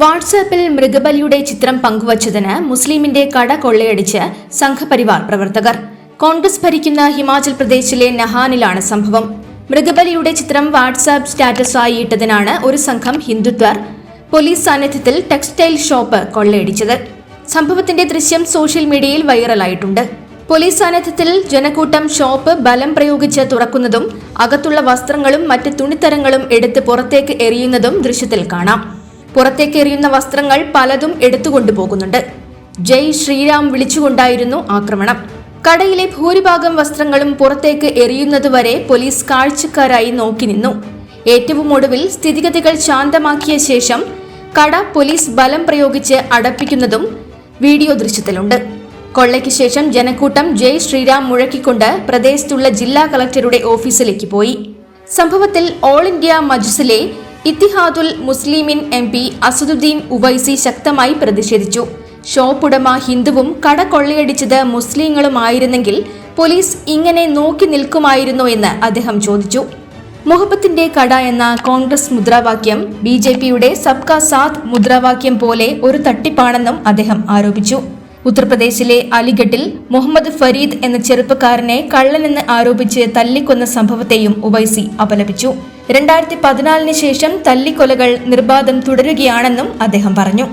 വാട്സാപ്പിൽ മൃഗബലിയുടെ ചിത്രം പങ്കുവച്ചതിന് മുസ്ലിമിന്റെ കട കൊള്ളയടിച്ച് സംഘപരിവാർ പ്രവർത്തകർ. കോൺഗ്രസ് ഭരിക്കുന്ന ഹിമാചൽ പ്രദേശിലെ നഹാനിലാണ് സംഭവം. മൃഗബലിയുടെ ചിത്രം വാട്സാപ്പ് സ്റ്റാറ്റസായി ഇട്ടതിനാണ് ഒരു സംഘം ഹിന്ദുത്വർ പോലീസ് സാന്നിധ്യത്തിൽ ടെക്സ്റ്റൈൽ ഷോപ്പ് കൊള്ളയടിച്ചത്. സംഭവത്തിന്റെ ദൃശ്യം സോഷ്യൽ മീഡിയയിൽ വൈറലായിട്ടുണ്ട്. പോലീസ് സാന്നിധ്യത്തിൽ ജനക്കൂട്ടം ഷോപ്പ് ബലം പ്രയോഗിച്ച് തുറക്കുന്നതും അകത്തുള്ള വസ്ത്രങ്ങളും മറ്റ് തുണിത്തരങ്ങളും എടുത്ത് പുറത്തേക്ക് എറിയുന്നതും ദൃശ്യത്തിൽ കാണാം. പുറത്തേക്ക് എറിയുന്ന വസ്ത്രങ്ങൾ പലതും എടുത്തുകൊണ്ടുപോകുന്നുണ്ട് ജയ് ശ്രീരാം വിളിച്ചുകൊണ്ടായിരുന്നു ആക്രമണം. കടയിലെ ഭൂരിഭാഗം വസ്ത്രങ്ങളും പുറത്തേക്ക് എറിയുന്നതുവരെ പോലീസ് കാഴ്ചക്കാരായി നോക്കി നിന്നു. ഏറ്റവും ഒടുവിൽ സ്ഥിതിഗതികൾ ശാന്തമാക്കിയ ശേഷം കട പോലീസ് ബലം പ്രയോഗിച്ച് അടപ്പിക്കുന്നതും വീഡിയോ ദൃശ്യത്തിലുണ്ട്. കൊള്ളയ്ക്ക് ശേഷം ജനക്കൂട്ടം ജയ് ശ്രീരാം മുഴക്കിക്കൊണ്ട് പ്രദേശത്തുള്ള ജില്ലാ കളക്ടറുടെ ഓഫീസിലേക്ക് പോയി. സംഭവത്തിൽ ഓൾ ഇന്ത്യ മജ്സിലെ ഇത്തിഹാദുൽ മുസ്ലിമിൻ എം പി അസദുദ്ദീൻ ഉവൈസി ശക്തമായി പ്രതിഷേധിച്ചു. ഷോപ്പ് ഉടമ ഹിന്ദുവും കട കൊള്ളയടിച്ചത് മുസ്ലിങ്ങളുമായിരുന്നെങ്കിൽ പോലീസ് ഇങ്ങനെ നോക്കി നിൽക്കുമായിരുന്നോ എന്ന് അദ്ദേഹം ചോദിച്ചു. മുഹബത്തിന്റെ കട എന്ന കോൺഗ്രസ് മുദ്രാവാക്യം ബി ജെ പിയുടെ സബ്കാ സാത്ത് മുദ്രാവാക്യം പോലെ ഒരു തട്ടിപ്പാണെന്നും അദ്ദേഹം ആരോപിച്ചു. ഉത്തർപ്രദേശിലെ അലിഗഡിൽ മുഹമ്മദ് ഫരീദ് എന്ന ചെറുപ്പക്കാരനെ കള്ളനെന്ന് ആരോപിച്ച് തല്ലിക്കൊന്ന സംഭവത്തെയും ഉവൈസി അപലപിച്ചു. രണ്ടായിരത്തി പതിനാലിന് ശേഷം തല്ലിക്കൊലകൾ നിർബാധം തുടരുകയാണെന്നും അദ്ദേഹം പറഞ്ഞു.